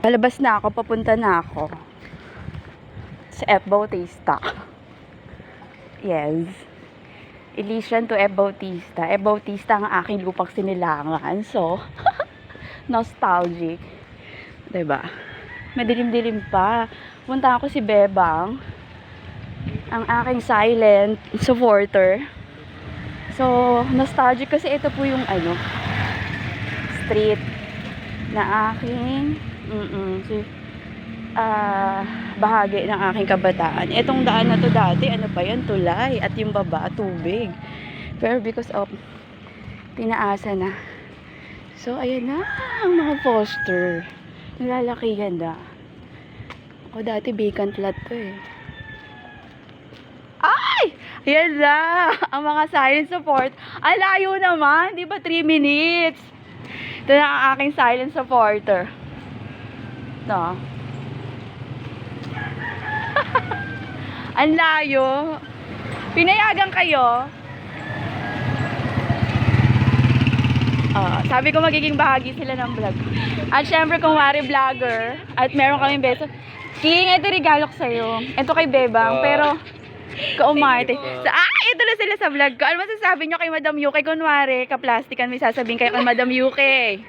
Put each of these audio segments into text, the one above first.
Palabas na ako, papunta na ako. Sa F. Bautista. Yes. Elysian to F. Bautista. F. Bautista ang aking lupang sinilangan. So, nostalgic. ba? Madilim-dilim pa. Punta ako si Bebang. Ang aking silent supporter. So, nostalgic kasi ito po yung ano, street na aking mm si ah bahagi ng aking kabataan. Itong daan na to dati, ano pa yan, tulay. At yung baba, tubig. Pero because of tinaasa na. So, ayan na ang mga poster. Nilalakihan na. Ako dati vacant lot to eh. Ay! Ayan na! Ang mga silent support. Ang layo naman! Di ba 3 minutes? Ito na ang aking silent supporter. Ito. ang layo. Pinayagan kayo. Ah, sabi ko magiging bahagi sila ng vlog. At syempre kung wari vlogger at meron kaming beso. King, ito regalo ko sa'yo. Ito kay Bebang, Ah. pero kaumarte. Po. Sa, ah, ito na sila sa vlog ko. Ano masasabi nyo kay Madam Yuki? Kunwari, kaplastikan may sasabihin kayo kay Madam Yuki.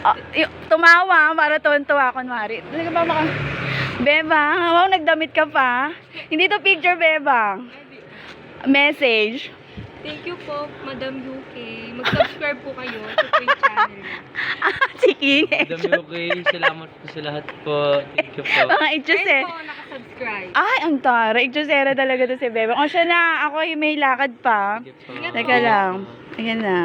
Ah, y- tumawa para tuwan-tuwa kunwari. Ka ba maka... Bebang, wow, nagdamit ka pa. Hindi to picture, Bebang. Message. Thank you po, Madam UK. Mag-subscribe po kayo sa Twitch channel. si King. Madam okay, salamat po sa lahat po. Thank you po. Mga Ayun itchuse. po, nakasubscribe. Ay, ang tara. Itchusera talaga to si Bebang. O siya na, ako ay may lakad pa. Thank you po. Ingat Teka lang. Ayan na.